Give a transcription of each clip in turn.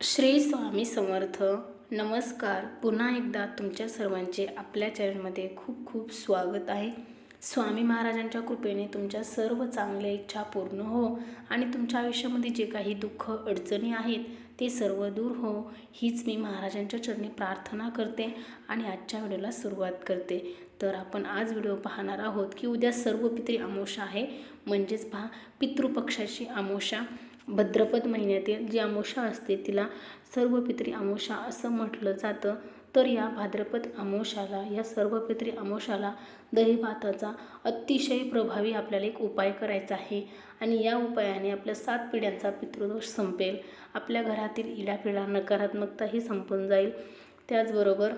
श्री स्वामी समर्थ. नमस्कार. पुन्हा एकदा तुमच्या सर्वांचे आपल्या चॅनलमध्ये खूप खूप स्वागत आहे. स्वामी महाराजांच्या कृपेने तुमच्या सर्व चांगल्या इच्छा पूर्ण हो आणि तुमच्या आयुष्यामध्ये जे काही दुःख अडचणी आहेत ते सर्व दूर हो. हीच मी महाराजांच्या चरणी प्रार्थना करते आणि आजच्या व्हिडिओला सुरुवात करते. तर आपण आज व्हिडिओ पाहणार आहोत की उद्या सर्व पितरी अमोषा आहे. म्हणजेच पहा पितृपक्षाची अमोषा भद्रपद महिन्यातील जी अमावस्या असते तिला सर्व पितरी अमावस्या असं म्हटलं जातं. तर या भाद्रपद अमावस्याला या सर्व पितरी अमावस्याला दही भाताचा अतिशय प्रभावी आपल्याला एक उपाय करायचा आहे. आणि या उपायाने आपल्या सात पिढ्यांचा पितृदोष संपेल. आपल्या घरातील इडापिडा नकारात्मकताही संपून जाईल. त्याचबरोबर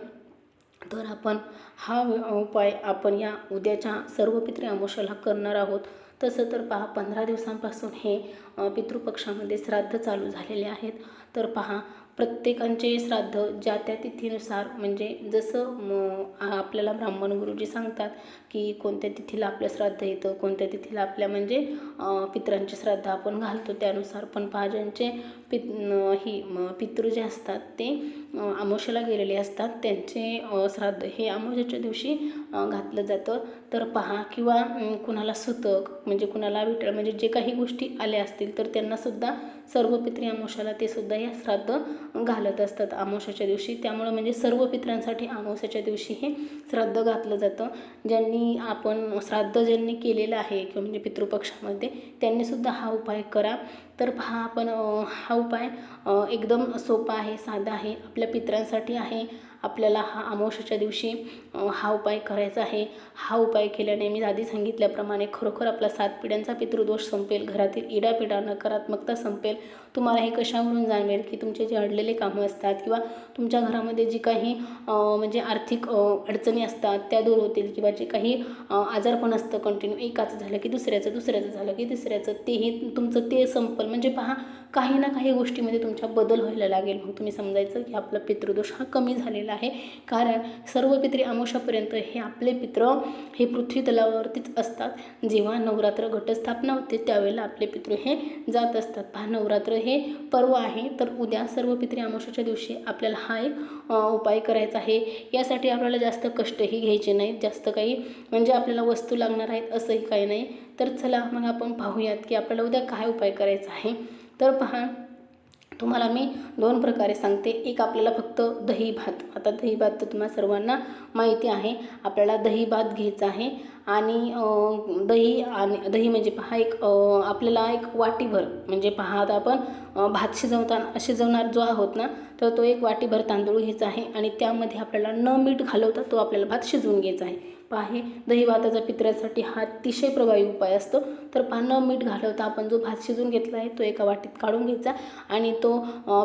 तर आपण हा उपाय आपण या उद्याच्या सर्व पितृ अमावस्याला करणार आहोत. तसं तर पहा पंधरा दिवसांपासून हे पितृपक्षामध्ये श्राद्ध चालू झालेले आहेत. तर पहा प्रत्येकांचे श्राद्ध ज्या त्या तिथीनुसार म्हणजे जसं आपल्याला ब्राह्मण गुरुजी सांगतात की कोणत्या तिथीला आपलं श्राद्ध येतं कोणत्या तिथीला आपल्या म्हणजे अ, पितरांचे श्राद्ध आपण घालतो त्यानुसार. पण पहा ज्यांचे पित ही पितृ जे असतात ते अ, गेलेले असतात. त्यांचे श्राद्ध हे आमोशाच्या दिवशी घातलं जातं. तर पहा किंवा कुणाला सुतक म्हणजे कुणाला विटळ म्हणजे जे काही गोष्टी आल्या असतील तर त्यांनासुद्धा सर्व पित्री आमोशाला ते सुद्धा या श्राद्ध घालत असतात आमोशाच्या दिवशी. त्यामुळं म्हणजे सर्व पित्रांसाठी आमोशाच्या दिवशी हे श्राद्ध घातलं जातं. ज्यांनी आपण श्राद्ध ज्यांनी केलेलं आहे किंवा म्हणजे पितृपक्षामध्ये त्यांनीसुद्धा हा उपाय करा. तर पहा आपण हा उपाय एकदम सोपा आहे साधा आहे आपल्या पित्रांसाठी आहे. आपल्याला हा अमावश्याच्या दिवशी हा उपाय करायचा आहे. हा उपाय केल्याने मी आधी सांगितल्याप्रमाणे खरोखर आपला सात पिढ्यांचा पितृदोष संपेल घरातील इडापिडा नकारात्मकता संपेल. तुम्हाला हे कशावरून जाणवेल? की तुमचे जे अडलेले कामं असतात किंवा तुमच्या घरामध्ये जी काही म्हणजे आर्थिक अडचणी असतात त्या दूर होतील किंवा जे काही आजारपण असतं कंटिन्यू एकाचं झालं की दुसऱ्याचं दुसऱ्याचं झालं की तिसऱ्याचं तेही तुमचं ते संपल. म्हणजे पहा काही ना काही गोष्टीमध्ये तुमच्या बदल व्हायला लागेल. मग तुम्ही समजायचं की आपला पितृदोष हा कमी झालेला आहे. कारण सर्व पित्री अमावस्यापर्यंत हे आपले पित्र हे पृथ्वी तलावरतीच असतात. जेव्हा नवरात्र घटस्थापना होते त्यावेळेला आपले पितृ हे जात असतात. पहा नवरात्र हे पर्व आहे. तर उद्या सर्व पित्री अमावस्याच्या दिवशी आपल्याला हा एक उपाय करायचा आहे. यासाठी आपल्याला जास्त कष्टही घ्यायचे नाहीत. जास्त काही म्हणजे आपल्याला वस्तू लागणार आहेत असंही काही नाही. तर चला मग आपण पाहूयात की आपल्याला उद्या काय उपाय करायचा आहे. तर पहा तुम्हाला मी दोन प्रकारे सांगते. एक आपल्याला फक्त दही भात. आता दही भात तर तुम्हाला सर्वांना माहिती आहे. आपल्याला दही भात घ्यायचा आहे. आणि दही आणि दही म्हणजे पहा एक आपल्याला एक वाटीभर म्हणजे पहा आता आपण भात शिजवताना शिजवणार जो आहोत ना तर तो एक वाटीभर तांदूळ घ्यायचा आहे. आणि त्यामध्ये आपल्याला न मीठ घालवता तो आपल्याला भात शिजवून घ्यायचा आहे. पाहे दही भाताचा पित्र्यासाठी हा अतिशय प्रभावी उपाय असतो. तर पानं मीठ घालवता आपण जो भात शिजून घेतला आहे तो एका वाटीत काढून घ्यायचा आणि तो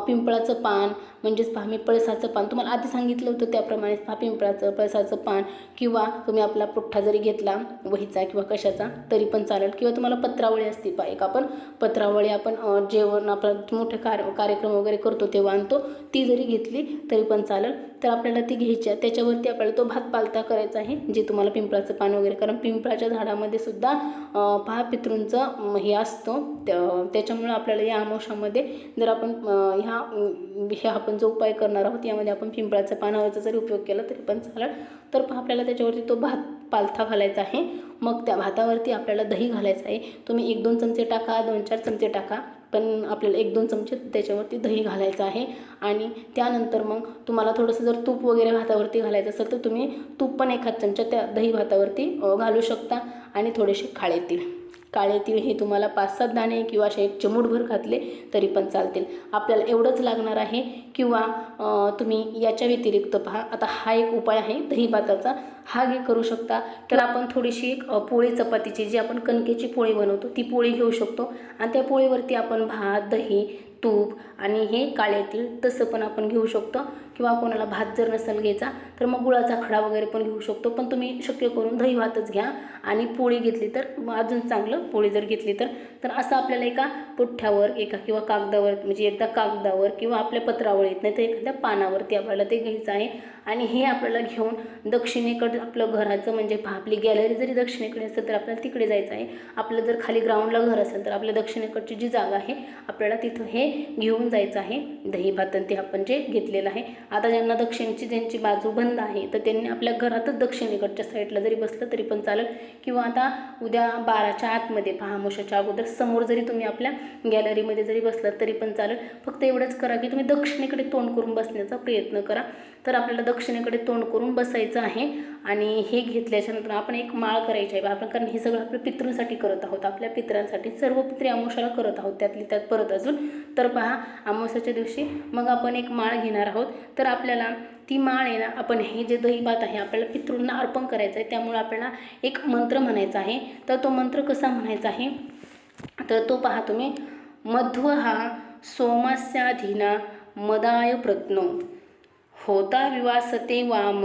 पिंपळाचं पान म्हणजेच पहा मी पळसाचं पान तुम्हाला आधी सांगितलं होतं त्याप्रमाणे पहा पिंपळाचं पळसाचं पान किंवा तुम्ही आपला पुठ्ठा जरी घेतला वहीचा किंवा कशाचा तरी पण चालेल. किंवा तुम्हाला पत्रावळी असते पहा एक आपण पत्रावळी आपण जेवण आपला मोठे कार्य कार्यक्रम वगैरे करतो तेव्हा आणतो ती जरी घेतली तरी पण चालेल. तर आपल्याला ती घ्यायची आहे. त्याच्यावरती आपल्याला तो भात पालता करायचा आहे जे तुम्हाला पिंपळाचं पान वगैरे. कारण पिंपळाच्या झाडामध्ये सुद्धा पहा पितृंचं हे असतं. त्याच्यामुळं आपल्याला या अमावश्यामध्ये जर आपण ह्या हे आपण जो उपाय करणार आहोत यामध्ये आपण पिंपळाचं पानावरचा जरी उपयोग केला तरी पण चालेल. तर पहा आपल्याला त्याच्यावरती तो भात पालथा घालायचा आहे. मग त्या भातावरती आपल्याला दही घालायचं आहे. तुम्ही एक दोन चमचे टाका दोन चार चमचे टाका. पण आपल्याला एक दोन चमचे त्याच्यावरती दही घालायचं आहे. आणि त्यानंतर मग तुम्हाला थोडंसं जर तूप वगैरे भातावरती घालायचं असेल तर तुम्ही तूप पण एखाद चमचा त्या दही भातावरती घालू शकता आणि थोडेसे खाळे तीळ काळे तीळ हे तुम्हाला पाच सात दाणे किंवा असे एक चिमूटभर घातले तरी पण चालतील. आपल्याला एवढंच लागणार आहे किंवा तुम्ही याच्या व्यतिरिक्त पहा. आता हा एक उपाय आहे दही भाताचा. हा घे करू शकता. तर आपण थोडीशी एक पोळी चपातीची जी आपण कणकेची पोळी बनवतो ती पोळी घेऊ शकतो. आणि त्या पोळीवरती आपण भात दही तूप आणि हे काळे तीळ तसं पण आपण घेऊ शकतो. किंवा कोणाला भात जर नसेल घ्यायचा तर मग गुळाचा खडा वगैरे पण घेऊ शकतो. पण तुम्ही शक्य करून दही भातच घ्या आणि पोळी घेतली तर मग अजून चांगलं पोळी जर घेतली तर. तर असं आपल्याला एका पुठ्ठ्यावर एका किंवा कागदावर म्हणजे एकदा कागदावर किंवा आपल्या पत्रावर येत नाही तर एखाद्या पानावरती आपल्याला ते घ्यायचं आहे. आणि हे आपल्याला घेऊन दक्षिणेकडे आपलं घराचं म्हणजे आपली गॅलरी जरी दक्षिणेकडे असेल तर आपल्याला तिकडे जायचं आहे. आपलं जर खाली ग्राउंडला घर असेल तर आपल्या दक्षिणेकडची जी जागा आहे आपल्याला तिथं हे घेऊन जायचं आहे. दही भात आणि ते आपण जे घेतलेलं आहे. आता ज्यांना दक्षिणची ज्यांची बाजू बंद आहे तर त्यांनी आपल्या घरातच दक्षिणेकडच्या साईडला जरी बसलं तरी पण चालेल. किंवा आता उद्या बाराच्या आतमध्ये पहामोशाच्या अगोदर समोर जरी तुम्ही आपल्या गॅलरीमध्ये जरी बसलात तरी पण चालेल. फक्त एवढंच करा की तुम्ही दक्षिणेकडे तोंड करून बसण्याचा प्रयत्न करा. तर आपल्याला दक्षिणेकडे तोंड करून बसायचं आहे. आणि हे घेतल्याच्या नंतर आपण एक माळ करायची आहे. आपण कारण हे सगळं आपल्या पितृंसाठी करत आहोत. आपल्या पितरांसाठी सर्व पित्री अमोशाला करत आहोत. त्यातली त्यात परत अजून. तर तर पहा अमावस्याच्या दिवशी मग आपण एक माळ घेणार आहोत. तर आपल्याला ती माळ आहे ना आपण हे जे दही भात आहे आपल्याला पितृंना अर्पण करायचं आहे त्यामुळे आपल्याला एक मंत्र म्हणायचा आहे. तर तो मंत्र कसा म्हणायचा आहे? तर तो पहा तुम्ही मध्व हा सोमास्याधीना मदाय प्रत्नो होता विवासते वाम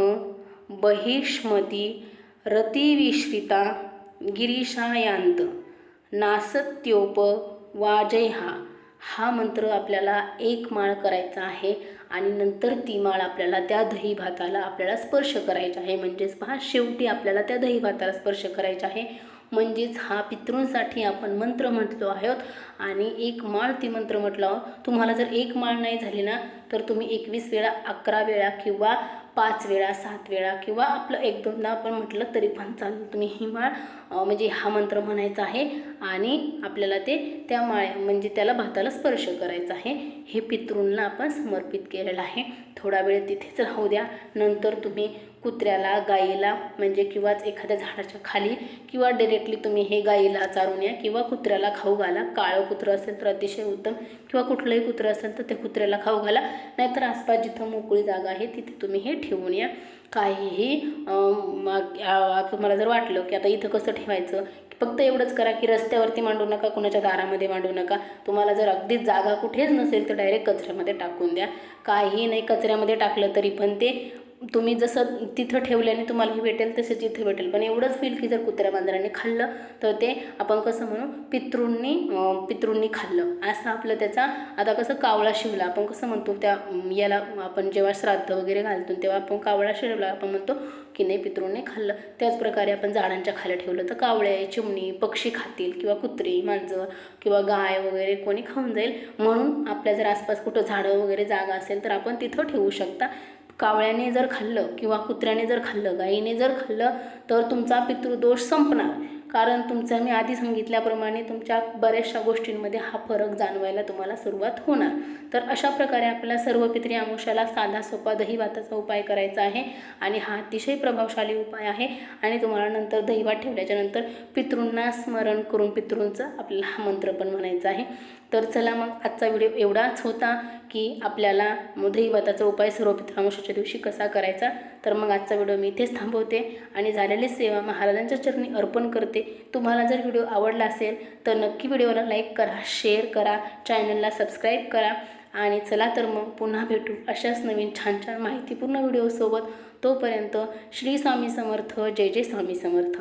बहिष्मती रतिविश्रिता गिरीशायांत नासत्योप वाजय हा हा मंत्र आपल्याला एक माळ करायचा आहे आणि नंतर ती माळ आपल्याला त्या दही भाताला आपल्याला स्पर्श करायचा आहे. म्हणजेच पहा शेवटी आपल्याला त्या दही भाताला स्पर्श करायचा आहे. म्हणजेच हा पितृंसाठी आपण मंत्र म्हटलो आहोत आणि एक माळ ती मंत्र म्हटलं आहोत. तुम्हाला जर एक माळ नाही झाली ना तर तुम्ही एकवीस वेळा अकरा वेळा किंवा पाच वेळा सात वेळा किंवा आपलं एक दोनदा आपण म्हटलं तरी पण चालेल. तुम्ही ही माळ म्हणजे हा मंत्र म्हणायचा आहे. आणि आपल्याला ते त्या माळ्या म्हणजे त्याला भाताला स्पर्श करायचा आहे. हे पितृंना आपण समर्पित केलेलं आहे. थोडा वेळ तिथेच राहू द्या. नंतर तुम्ही कुत्र्याला गाईला म्हणजे किंवाच एखाद्या झाडाच्या खाली किंवा डिरेक्टली तुम्ही हे गाईला चारून या किंवा कुत्र्याला खाऊ घाला. काळं कुत्रं असेल तर अतिशय उत्तम किंवा कुठलंही कुत्रं असेल तर ते कुत्र्याला खाऊ घाला. नाहीतर आसपास जिथं मोकळी जागा आहे तिथे तुम्ही हे ठेवून या. काहीही मग, तुम्हाला जर वाटलं की आता इथं कसं ठेवायचं फक्त एवढंच करा की रस्त्यावरती मांडू नका कुणाच्या दारामध्ये मांडू नका. तुम्हाला जर अगदीच जागा कुठेच नसेल तर डायरेक्ट कचऱ्यामध्ये टाकून द्या. काही नाही कचऱ्यामध्ये टाकलं तरी पण ते तुम्ही जसं तिथं ठेवल्याने तुम्हाला हे भेटेल तसंच इथं भेटेल. पण एवढंच फील की जर कुत्र्या मांजराने खाल्लं तर ते आपण कसं म्हणू पितृंनी पितृंनी खाल्लं. असं आपलं त्याचा आता कसं कावळा शिवला आपण कसं म्हणतो त्या याला आपण जेव्हा श्राद्ध वगैरे घालतो तेव्हा आपण कावळा शिवला आपण म्हणतो की नाही पितृंनी खाल्लं. त्याचप्रकारे आपण झाडांच्या खाली ठेवलं तर कावळे चिमणी पक्षी खातील किंवा कुत्री मांजर किंवा गाय वगैरे कोणी खाऊन जाईल. म्हणून आपल्या जर आसपास कुठं झाडं वगैरे जागा असेल तर आपण तिथं ठेवू शकता. कावळ्याने जर खाल्लं किंवा कुत्र्याने जर खाल्लं गाईने जर खाल्लं तर तुमचा पितृदोष संपणार. कारण तुमचं मी आधी सांगितल्याप्रमाणे तुमच्या बऱ्याचशा गोष्टींमध्ये हा फरक जाणवायला तुम्हाला सुरुवात होणार. तर अशा प्रकारे आपल्याला सर्व पित्री आमुषाला साधा सोपा दहीवाताचा उपाय करायचा आहे आणि हा अतिशय प्रभावशाली उपाय आहे आणि तुम्हाला नंतर दहीवात ठेवल्याच्यानंतर ठेवल्याच्या नंतर पितृंना स्मरण करून पितृंचं आपल्याला हा मंत्र पण म्हणायचा आहे. तर चला मग आजचा व्हिडिओ एवढाच होता की आपल्याला दहीभाताचा उपाय सर्व पित्रामुशाच्या दिवशी कसा करायचा तर मग आजचा व्हिडिओ मी इथेच थांबवते आणि झालेली सेवा महाराजांच्या चरणी अर्पण करते. तुम्हाला जर व्हिडिओ आवडला असेल तर नक्की व्हिडिओला लाईक करा शेअर करा चॅनलला सबस्क्राईब करा आणि चला तर मग पुन्हा भेटू अशाच नवीन छान छान माहितीपूर्ण व्हिडिओसोबत. तोपर्यंत श्री स्वामी समर्थ जय जय स्वामी समर्थ.